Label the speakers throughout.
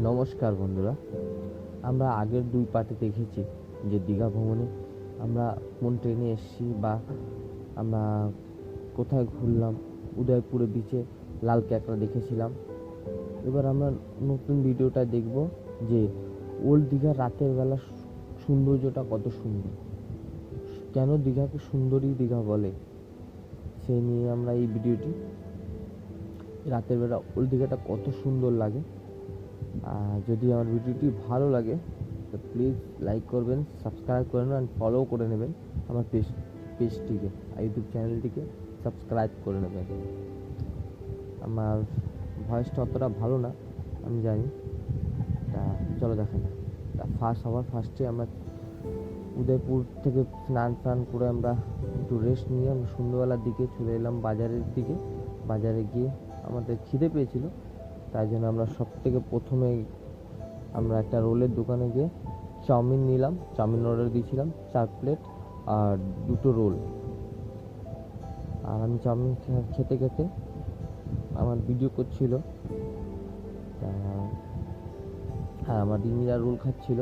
Speaker 1: নমস্কার বন্ধুরা, আমরা আগের দুই পার্টে দেখেছি যে দীঘা ভ্রমণে আমরা কোন ট্রেনে এসেছি বা আমরা কোথায় ঘুরলাম, উদয়পুরে বিচে লাল ক্যাকড়া দেখেছিলাম। এবার আমরা নতুন ভিডিওটা দেখব যে ওল্ড দীঘার রাতের বেলা সৌন্দর্যটা কত সুন্দর। কেন দীঘাকে সুন্দরী দীঘা বলে? সেই নিয়ে আমরা এই ভিডিওটি রাতের বেলা ওল্ড দীঘাটা কত সুন্দর লাগে। যদি আমার ভিডিওটি ভালো লাগে, তো প্লিজ লাইক করবেন সাবস্ক্রাইব করে নেবেন ফলো করে নেবেন আমার পেজ পেজটিকে ইউটিউব চ্যানেলটিকে সাবস্ক্রাইব করে নেবেন। আমার ভয়েসটা অতটা ভালো না, আমি জানি। তা চলো দেখা যাক। তা ফার্স্ট সবার ফার্স্টে আমরা উদয়পুর থেকে স্নান টান করে আমরা একটু রেস্ট নিয়ে আমরা সন্ধ্যেবেলার দিকে চলে এলাম বাজারের দিকে। বাজারে গিয়ে আমাদের খিদে পেয়েছিল। তাই জন্য আমরা সব থেকে প্রথমে আমরা একটা রোলের দোকানে গিয়ে চাউমিন নিলাম, চাউমিন অর্ডার দিয়েছিলাম, চার প্লেট আর দুটো রোল। আর আমি চাউমিন খেতে খেতে আমার ভিডিও করছিল। হ্যাঁ আমার ডিমিরা রোল খাচ্ছিল।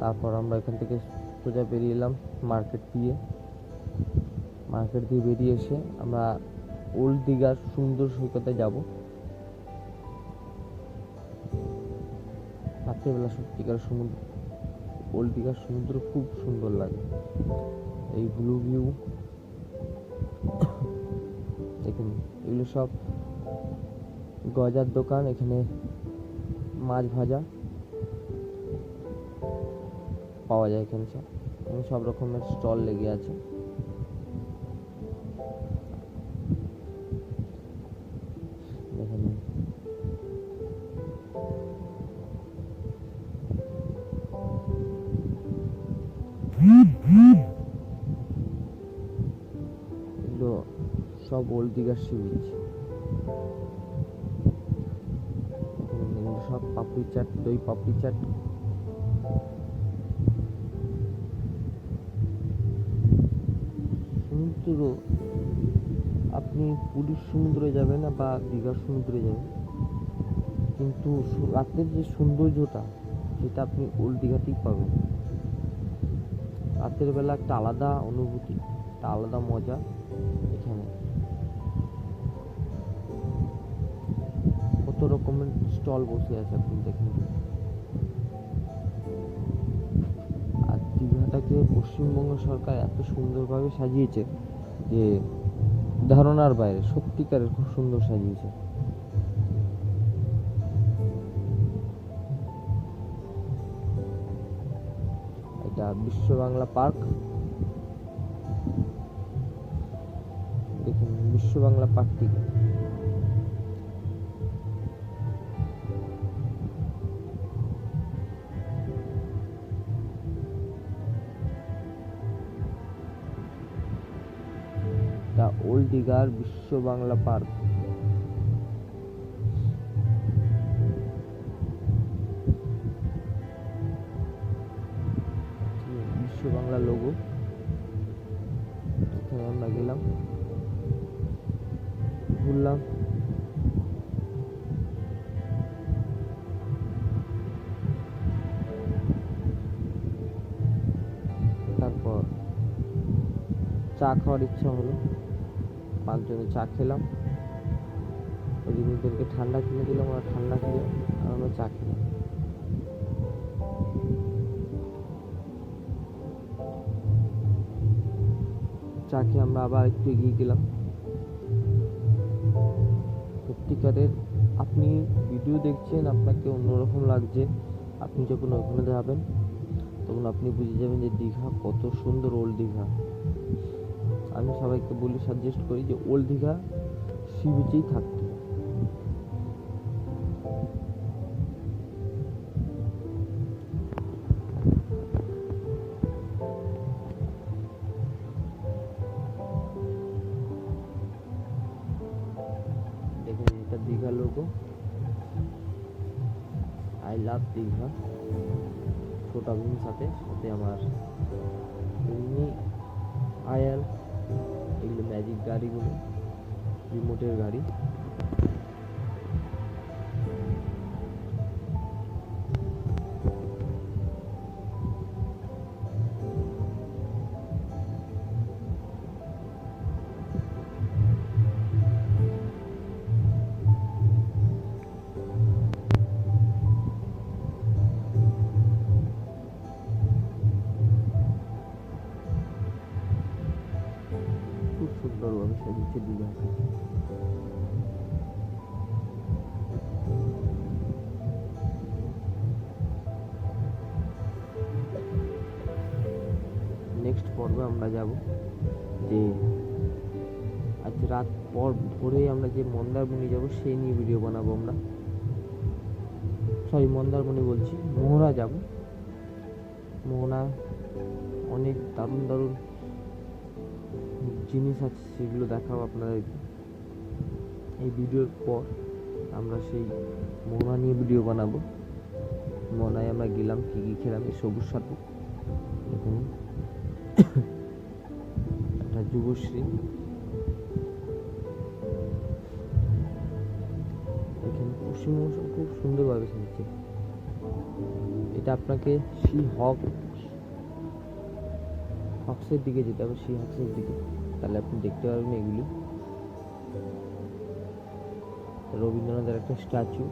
Speaker 1: তারপর আমরা এখান থেকে সোজা বেরিয়ে এলাম মার্কেট দিয়ে। মার্কেট দিয়ে বেরিয়ে এসে আমরা ওল্ড দীঘার সুন্দর সৈকতে যাব। রাত্রেবেলা সত্যিকার সমুদ্র দীঘার সমুদ্র খুব সুন্দর লাগে। এই ব্লু ভিউ দেখুন, এগুলো সব গজার দোকান, এখানে মাছ ভাজা পাওয়া যায় এখানে সব। সব রকমের স্টল লেগে আছে। এগুলো সব ওল্ড দীঘার সি বিচ সব পাপড়ি চাট, দই পাপড়ি চাট। সমুদ্র, আপনি পুরীর সমুদ্রে যাবেন বা দীঘার সমুদ্রে যাবেন, কিন্তু রাতের যে সৌন্দর্যটা, সেটা আপনি ওল্ড দীঘাতেই পাবেন। রাতের বেলা একটা আলাদা অনুভূতি, একটা আলাদা মজা। এখানে। কত রকমের স্টল বসে আছে আপনি দেখেন। আর দীঘাটাকে পশ্চিমবঙ্গ সরকার এত সুন্দরভাবে সাজিয়েছে যে ধারণার বাইরে, সত্যিকারের খুব সুন্দর সাজিয়েছে। এটা বিশ্ব বাংলা পার্ক। দেখুন বিশ্ব বাংলা পার্কটি দ্য ওল্ড দিঘার বিশ্ব বাংলা পার্ক বিশ্ব বাংলা লোগো চা খাওয়ার ইচ্ছা হলো। পাঁচজনে চা খেলাম। দিদিদেরকে ঠান্ডা কিনে দিলাম, ওরা ঠান্ডা খেলে, আর আমরা চা খেলাম। চা খেয়ে আমরা আবার একটু এগিয়ে গেলাম। সত্যিকারের আপনি ভিডিও দেখছেন, আপনাকে অন্যরকম লাগছে। আপনি যখন ওখানে যাবেন, তখন আপনি বুঝে যাবেন যে দীঘা কত সুন্দর ওল্ড দীঘা। আমি সবাইকে বলি সাজেস্ট করি যে ওল্ড দীঘা সি বিচেই থাকতে। এটা Digha logo I love Digha. Chhota Bheem সাথে সাথে আমার গাড়িগুলো রিমোটের গাড়ি হচ্ছে দীঘা নেক্সট পর্বে আমরা যাব যে আজ রাত পর ভোরে আমরা যে মন্দারমণি যাব, সেই নিয়ে ভিডিও বানাবো আমরা। সরি মন্দারমণি বলছি, মোহনা যাব। মোহনা অনেক দারুণ দারুণ জিনিস আছে, সেগুলো দেখাবো আপনাদেরকে এই ভিডিওর পর আমরা সেই মোনা নিয়ে ভিডিও বানাবো। মোনায় আমরা গেলাম, কী কী খেলাম, এই সবুজ সাথে দেখুন। একটা যুবশ্রী। এখানে পশ্চিম মৌসুম খুব সুন্দরভাবে সাজছে এটা আপনাকে সি হক হক্সের দিকে যেতে হবে সি হক্সের দিকে। তাহলে আপনি দেখতে পারবেন এগুলি। রবীন্দ্রনাথের একটা স্ট্যাচু।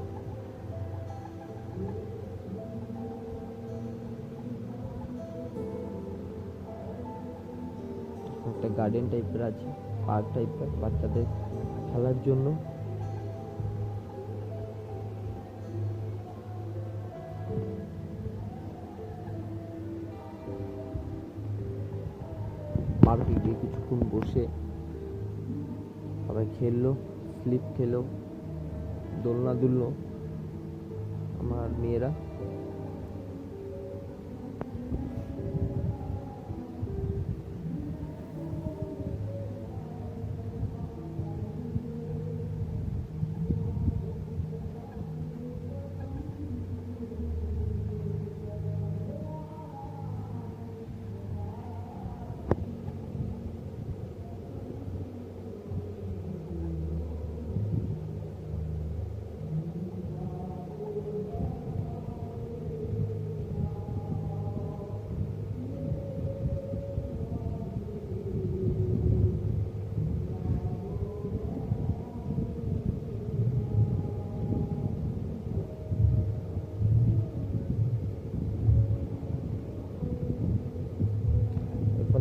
Speaker 1: একটা গার্ডেন টাইপের আছে, পার্ক টাইপের বাচ্চাদের খেলার জন্য। পার্কে গিয়ে কিছুক্ষণ বসে সবাই খেললো স্লিপ খেলো দোলনা দুললো আমার মেয়েরা।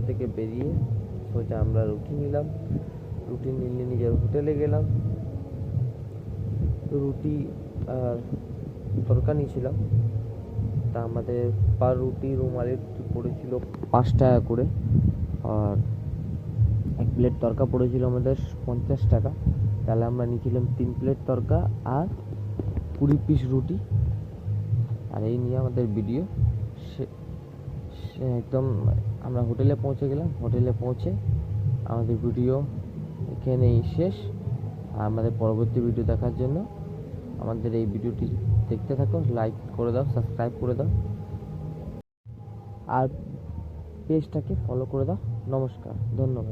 Speaker 1: থেকে বেরিয়ে সোজা আমরা রুটি নিলাম। রুটি নিলে নিজের হোটেলে গেলাম। রুটি আর তরকা নিয়েছিলাম তা আমাদের পার রুটি রুমালের পড়েছিল পাঁচ টাকা করে। আর এক প্লেট তরকা পড়েছিল আমাদের পঞ্চাশ টাকা। তাহলে আমরা নিয়েছিলাম তিন প্লেট তরকা আর কুড়ি পিস রুটি। আর এই নিয়ে আমাদের ভিডিও সে একদম আমরা হোটেলে পৌঁছে গেলাম। হোটেলে পৌঁছে আমাদের ভিডিও এখানেই শেষ। আর আমাদের পরবর্তী ভিডিও দেখার জন্য আমাদের এই ভিডিওটি দেখতে থাকো লাইক করে দাও সাবস্ক্রাইব করে দাও। আর পেজটাকে ফলো করে দাও। নমস্কার, ধন্যবাদ।